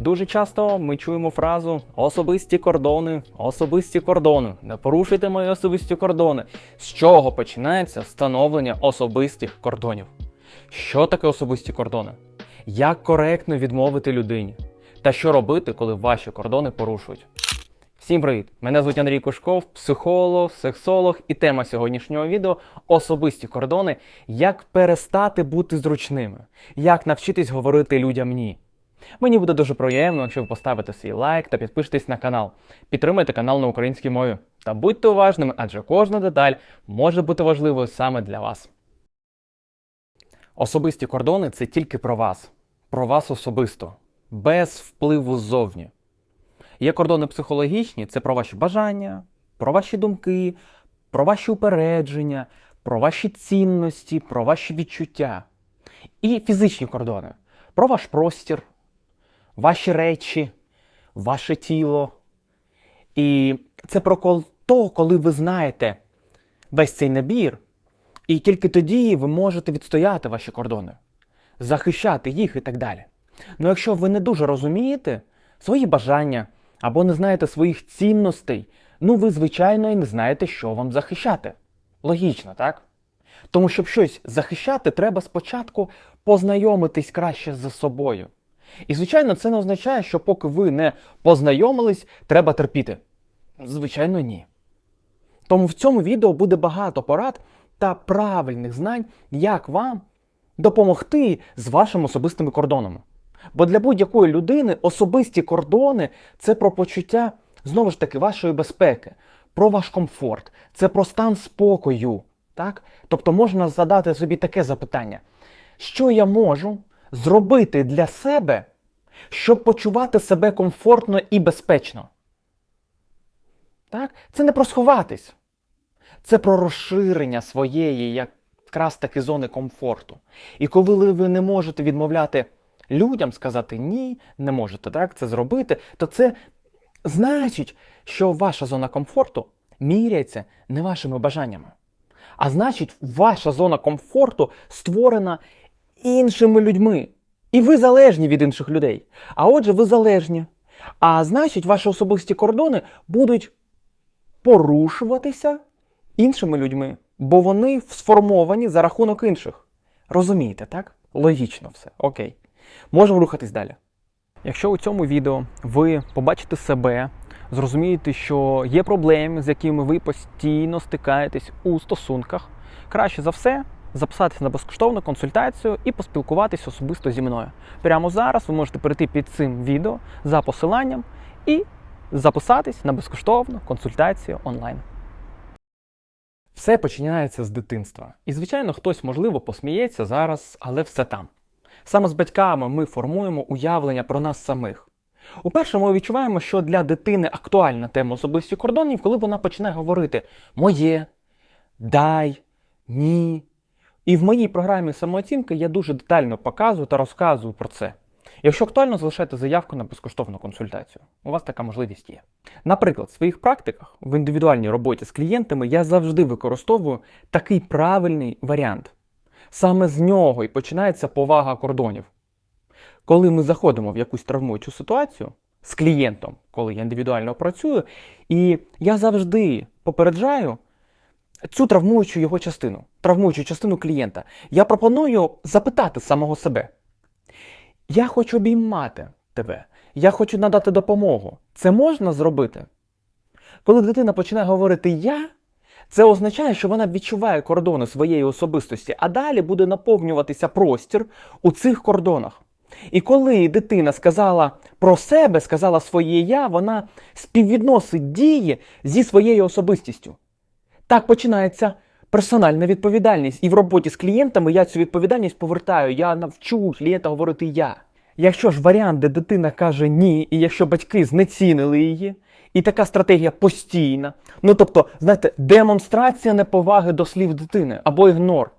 Дуже часто ми чуємо фразу особисті кордони, особисті кордони. Не порушуйте мої особисті кордони. З чого починається встановлення особистих кордонів? Що таке особисті кордони? Як коректно відмовити людині? Та що робити, коли ваші кордони порушують? Всім привіт! Мене звуть Андрій Кушков, психолог, сексолог, і тема сьогоднішнього відео особисті кордони. Як перестати бути зручними, як навчитись говорити людям ні. Мені буде дуже приємно, якщо ви поставите свій лайк та підпишетесь на канал. Підтримайте канал на українській мові. Та будьте уважними, адже кожна деталь може бути важливою саме для вас. Особисті кордони це тільки про вас, про вас особисто, без впливу ззовні. Є кордони психологічні, це про ваші бажання, про ваші думки, про ваші упередження, про ваші цінності, про ваші відчуття. І фізичні кордони про ваш простір, ваші речі, ваше тіло. І це про то, коли ви знаєте весь цей набір, і тільки тоді ви можете відстояти ваші кордони, захищати їх і так далі. Ну якщо ви не дуже розумієте свої бажання або не знаєте своїх цінностей, ну ви, звичайно, і не знаєте, що вам захищати. Логічно, так? Тому щоб щось захищати, треба спочатку познайомитись краще з собою. І, звичайно, це не означає, що поки ви не познайомились, треба терпіти. Звичайно, ні. Тому в цьому відео буде багато порад та правильних знань, як вам допомогти з вашими особистими кордонами. Бо для будь-якої людини особисті кордони це про почуття, знову ж таки, вашої безпеки, про ваш комфорт, це про стан спокою. Так? Тобто можна задати собі таке запитання: що я можу зробити для себе, щоб почувати себе комфортно і безпечно? Так? Це не про сховатись. Це про розширення своєї якраз таки зони комфорту. І коли ви не можете відмовляти людям, сказати ні, не можете так це зробити, то це значить, що ваша зона комфорту міряється не вашими бажаннями. А значить, ваша зона комфорту створена іншими людьми. І ви залежні від інших людей. А отже, ви залежні. А значить, ваші особисті кордони будуть порушуватися іншими людьми, бо вони сформовані за рахунок інших. Розумієте, так? Логічно все. Окей. Можемо рухатись далі. Якщо у цьому відео ви побачите себе, зрозумієте, що є проблеми, з якими ви постійно стикаєтесь у стосунках, краще за все записатися на безкоштовну консультацію і поспілкуватись особисто зі мною. Прямо зараз ви можете перейти під цим відео за посиланням і записатись на безкоштовну консультацію онлайн. Все починається з дитинства. І, звичайно, хтось, можливо, посміється зараз, але все там. Саме з батьками ми формуємо уявлення про нас самих. Уперше ми відчуваємо, що для дитини актуальна тема особисті кордонів, коли вона починає говорити моє, дай, ні. І в моїй програмі самооцінки я дуже детально показую та розказую про це. Якщо актуально, залишайте заявку на безкоштовну консультацію. У вас така можливість є. Наприклад, в своїх практиках в індивідуальній роботі з клієнтами я завжди використовую такий правильний варіант. Саме з нього і починається повага кордонів. Коли ми заходимо в якусь травмуючу ситуацію з клієнтом, коли я індивідуально працюю, і я завжди попереджаю цю травмуючу його частину, травмуючу частину клієнта. Я пропоную запитати самого себе. Я хочу обіймати тебе, я хочу надати допомогу. Це можна зробити? Коли дитина починає говорити я, це означає, що вона відчуває кордони своєї особистості, а далі буде наповнюватися простір у цих кордонах. І коли дитина сказала про себе, сказала своє я, вона співвідносить дії зі своєю особистістю. Так починається персональна відповідальність. І в роботі з клієнтами я цю відповідальність повертаю. Я навчу клієнта говорити я. Якщо ж варіант, де дитина каже ні, і якщо батьки знецінили її, і така стратегія постійна, ну тобто, знаєте, демонстрація неповаги до слів дитини або ігнор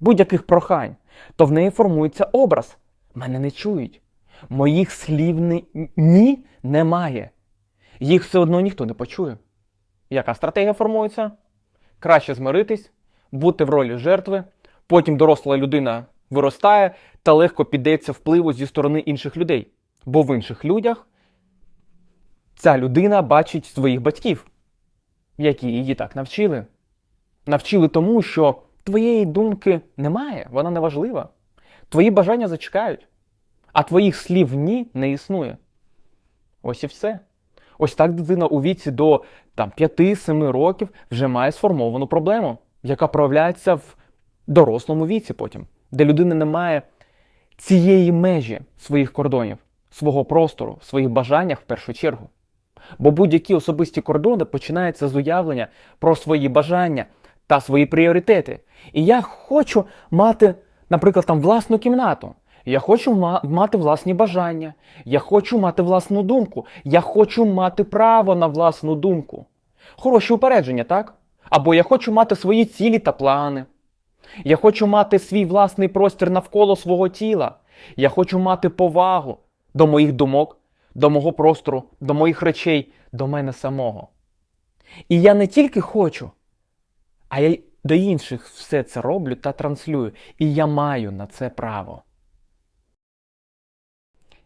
будь-яких прохань, то в неї формується образ. Мене не чують. Моїх слів ні, ні немає. Їх все одно ніхто не почує. Яка стратегія формується? Краще змиритись, бути в ролі жертви, потім доросла людина виростає та легко піддається впливу зі сторони інших людей. Бо в інших людях ця людина бачить своїх батьків, які її так навчили. Навчили тому, що твоєї думки немає, вона не важлива. Твої бажання зачекають, а твоїх слів ні не існує. Ось і все. Ось так дитина у віці до там, 5-7 років вже має сформовану проблему, яка проявляється в дорослому віці потім, де людина не має цієї межі своїх кордонів, свого простору, своїх бажаннях в першу чергу. Бо будь-які особисті кордони починаються з уявлення про свої бажання та свої пріоритети. І я хочу мати, наприклад, там власну кімнату. Я хочу мати власні бажання. Я хочу мати власну думку. Я хочу мати право на власну думку. Хороші упередження, так? Або я хочу мати свої цілі та плани. Я хочу мати свій власний простір навколо свого тіла. Я хочу мати повагу до моїх думок, до мого простору, до моїх речей, до мене самого. І я не тільки хочу, а я до інших все це роблю та транслюю. І я маю на це право.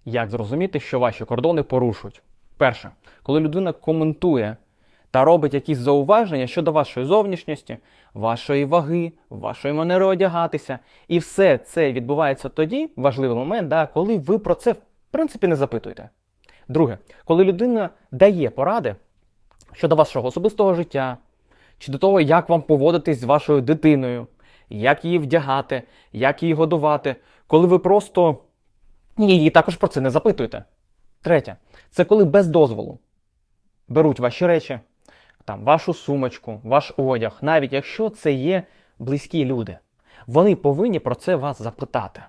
Як зрозуміти, що ваші кордони порушують? Перше, коли людина коментує та робить якісь зауваження щодо вашої зовнішності, вашої ваги, вашої манери одягатися. І все це відбувається тоді, важливий момент, да, коли ви про це в принципі не запитуєте. Друге, коли людина дає поради щодо вашого особистого життя, чи до того, як вам поводитись з вашою дитиною, як її вдягати, як її годувати, коли ви просто її також про це не запитуєте. Третє, це коли без дозволу беруть ваші речі, там, вашу сумочку, ваш одяг, навіть якщо це є близькі люди. Вони повинні про це вас запитати.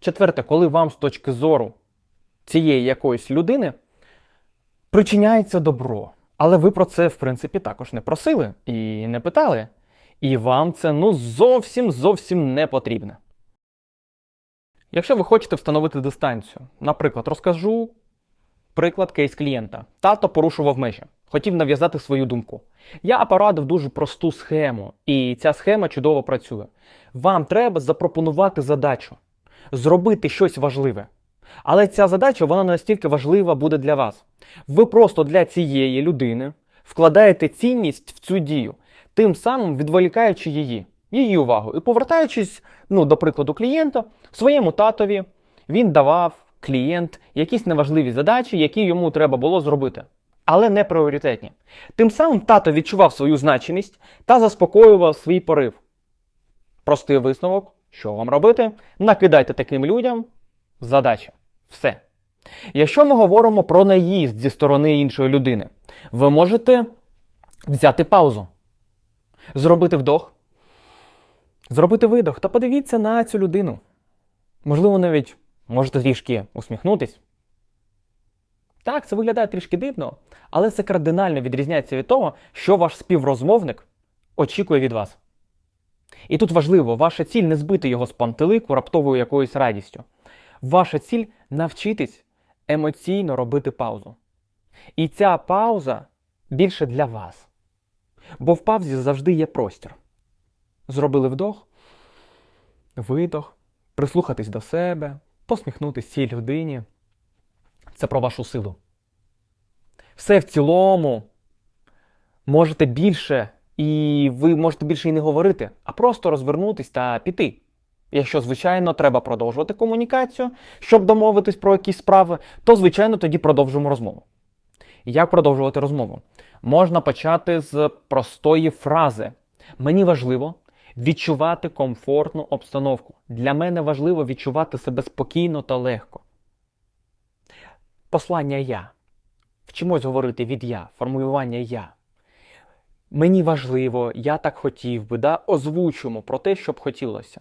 Четверте, коли вам з точки зору цієї якоїсь людини причиняється добро. Але ви про це, в принципі, також не просили і не питали. І вам це ну зовсім зовсім не потрібне. Якщо ви хочете встановити дистанцію, наприклад, розкажу приклад кейс клієнта. Тато порушував межі, хотів нав'язати свою думку. Я порадив дуже просту схему, і ця схема чудово працює. Вам треба запропонувати задачу, зробити щось важливе. Але ця задача вона настільки важлива буде для вас. Ви просто для цієї людини вкладаєте цінність в цю дію, тим самим відволікаючи її, її увагу. І повертаючись, ну, до прикладу, клієнта, своєму татові він давав клієнт якісь неважливі задачі, які йому треба було зробити, але не пріоритетні. Тим самим тато відчував свою значимість та заспокоював свій порив. Простий висновок, що вам робити? Накидайте таким людям задачі. Все. Якщо ми говоримо про наїзд зі сторони іншої людини, ви можете взяти паузу, зробити вдох, зробити видох та подивіться на цю людину. Можливо, навіть можете трішки усміхнутись. Так, це виглядає трішки дивно, але це кардинально відрізняється від того, що ваш співрозмовник очікує від вас. І тут важливо, ваша ціль не збити його з пантелику раптовою якоюсь радістю. Ваша ціль навчитись емоційно робити паузу. І ця пауза більше для вас. Бо в паузі завжди є простір. Зробили вдох, видох, прислухатись до себе, посміхнутись цій людині. Це про вашу силу. Все в цілому можете більше, і ви можете більше і не говорити, а просто розвернутись та піти. Якщо, звичайно, треба продовжувати комунікацію, щоб домовитись про якісь справи, то, звичайно, тоді продовжуємо розмову. Як продовжувати розмову? Можна почати з простої фрази. Мені важливо відчувати комфортну обстановку. Для мене важливо відчувати себе спокійно та легко. Послання я. Вчимось говорити від я, формулювання я. Мені важливо, я так хотів би, да? озвучуємо про те, що б хотілося.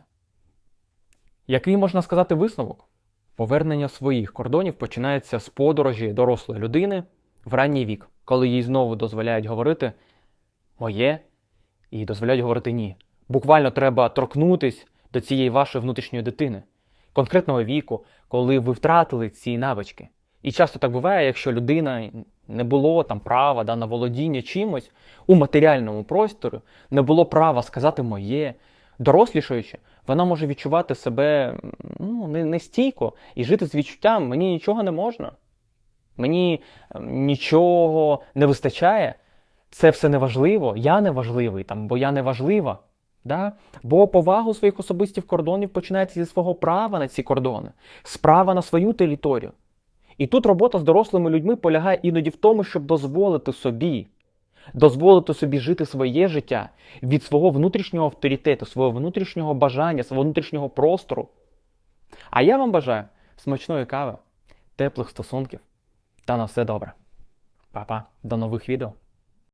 Який можна сказати висновок? Повернення своїх кордонів починається з подорожі дорослої людини в ранній вік, коли їй знову дозволяють говорити моє і дозволяють говорити ні. Буквально треба торкнутись до цієї вашої внутрішньої дитини, конкретного віку, коли ви втратили ці навички. І часто так буває, якщо людина не було там права да, на володіння чимось у матеріальному просторі, не було права сказати моє, дорослішаючи, Вона може відчувати себе ну, не, не і жити з відчуттям мені нічого не можна. Мені ем, нічого не вистачає. Це все неважливо, я не важливий, там, бо я не важлива. Да? Бо повагу своїх особистих кордонів починається зі свого права на ці кордони, з права на свою територію. І тут робота з дорослими людьми полягає іноді в тому, щоб дозволити собі, дозволити собі жити своє життя від свого внутрішнього авторитету, свого внутрішнього бажання, свого внутрішнього простору. А я вам бажаю смачної кави, теплих стосунків та на все добре. Па-па, до нових відео.